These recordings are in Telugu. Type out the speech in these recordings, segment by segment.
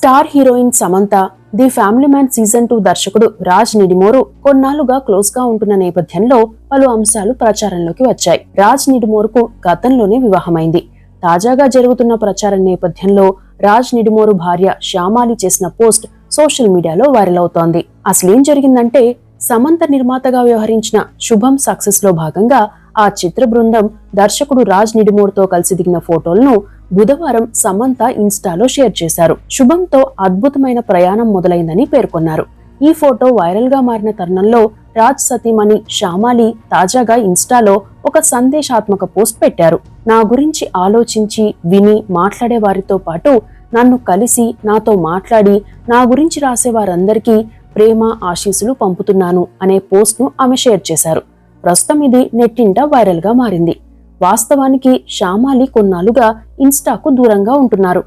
Star heroine Samantha the family man season two దర్శకుడు రాజ్ నిడిమోరు కొన్నాళ్ళుగా క్లోజ్గా ఉంటున్న నేపథ్యంలో పలు అంశాలు ప్రచారంలోకి వచ్చాయి. రాజ్ నిడిమోరుకు గతంలోనే వివాహమైంది. తాజాగా జరుగుతున్న ప్రచారం నేపథ్యంలో రాజ్ నిడిమోరు భార్య శ్యామాలి చేసిన పోస్ట్ సోషల్ మీడియాలో వైరల్ అవుతోంది. అసలేం జరిగిందంటే సమంత నిర్మాతగా వ్యవహరించిన శుభం సక్సెస్లో భాగంగా ఆ చిత్ర బృందం దర్శకుడు రాజ్ నిడిమోర్తో కలిసి దిగిన ఫోటోలను బుధవారం సమంత ఇన్స్టాలో షేర్ చేశారు. శుభంతో అద్భుతమైన ప్రయాణం మొదలైందని పేర్కొన్నారు. ఈ ఫోటో వైరల్గా మారిన తరుణంలో రాజ్ సతీమణి శ్యామాలి తాజాగా ఇన్స్టాలో ఒక సందేశాత్మక పోస్ట్ పెట్టారు. నా గురించి ఆలోచించి విని మాట్లాడే వారితో పాటు నన్ను కలిసి నాతో మాట్లాడి నా గురించి రాసే వారందరికీ ప్రేమ ఆశీస్సులు పంపుతున్నాను అనే పోస్ట్ను ఆమె షేర్ చేశారు. ప్రస్తుతం ఇది నెట్టింట వైరల్గా మారింది. వాస్తవానికి శ్యామాలి కొన్నాళ్ళుగా ఇన్స్టాకు దూరంగా ఉంటున్నారు.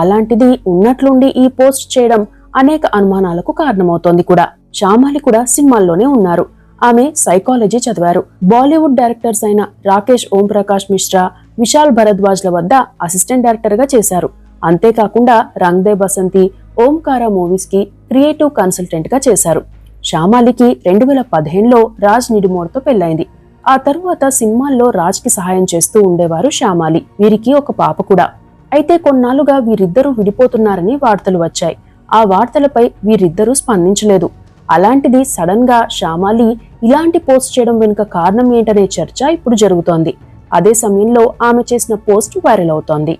అలాంటిది ఉన్నట్లుండి ఈ పోస్ట్ చేయడం అనేక అనుమానాలకు కారణమవుతోంది కూడా. శ్యామాలి కూడా సినిమాల్లోనే ఉన్నారు. ఆమె సైకాలజీ చదివారు. బాలీవుడ్ డైరెక్టర్స్ అయిన రాకేష్ ఓంప్రకాష్ మిశ్రా విశాల్ భరద్వాజ్ల వద్ద అసిస్టెంట్ డైరెక్టర్గా చేశారు. అంతేకాకుండా రంగ్ దే బసంతి ఓంకార మూవీస్కి క్రియేటివ్ కన్సల్టెంట్గా చేశారు. శ్యామాలికి రెండు వేల పదిహేనులో రాజ్ నిడుమోర్తో పెళ్ళైంది ఆ తరువాత సినిమాల్లో రాజ్కి సహాయం చేస్తూ ఉండేవారు శ్యామాలి. వీరికి ఒక పాప కూడా. అయితే కొన్నాళ్ళుగా వీరిద్దరూ విడిపోతున్నారని వార్తలు వచ్చాయి. ఆ వార్తలపై వీరిద్దరూ స్పందించలేదు. అలాంటిది సడన్గా శ్యామాలి ఇలాంటి పోస్ట్ చేయడం వెనుక కారణం ఏంటనే చర్చ ఇప్పుడు జరుగుతోంది. అదే సమయంలో ఆమె చేసిన పోస్ట్ వైరల్ అవుతోంది.